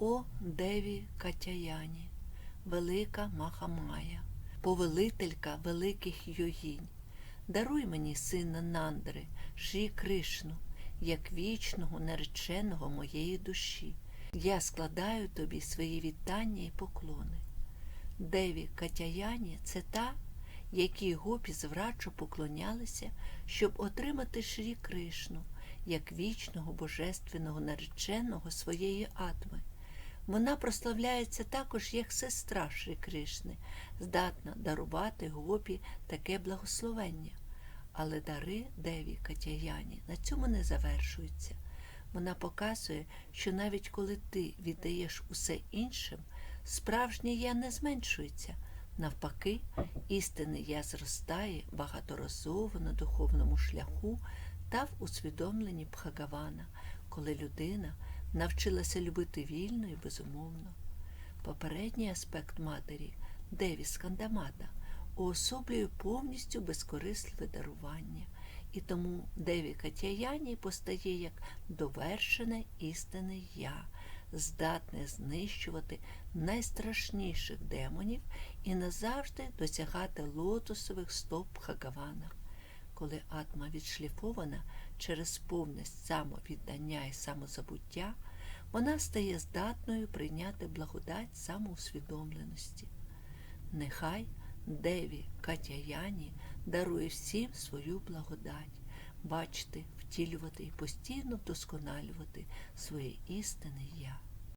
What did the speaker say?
О Деві Катяяні, велика Махамая, повелителька великих йогінь, даруй мені сина Нандри, Шрі Кришну, як вічного нареченого моєї душі. Я складаю тобі свої вітання і поклони. Деві Катяяні це та, якій гопі зврачо поклонялися, щоб отримати Шрі Кришну, як вічного божественного нареченого своєї атми. Вона прославляється також як сестра Шрі Кришни, здатна дарувати гопі таке благословення. Але дари Деві Катяяні на цьому не завершуються. Вона показує, що навіть коли ти віддаєш усе іншим, справжнє я не зменшується. Навпаки, істинне я зростає багаторазово на духовному шляху та в усвідомленні Бхагавана, коли людина навчилася любити вільно і безумовно. Попередній аспект матері Деві Скандамата уособлює повністю безкорисливе дарування, і тому Деві Катяяні постає як довершене істинне я, здатне знищувати найстрашніших демонів і назавжди досягати лотосових стоп Бхагавана. Коли атма відшліфована через повне самовіддання і самозабуття, вона стає здатною прийняти благодать самоусвідомленості. Нехай Деві Катяяні дарує всім свою благодать, бачити, втілювати і постійно вдосконалювати своє істинне я.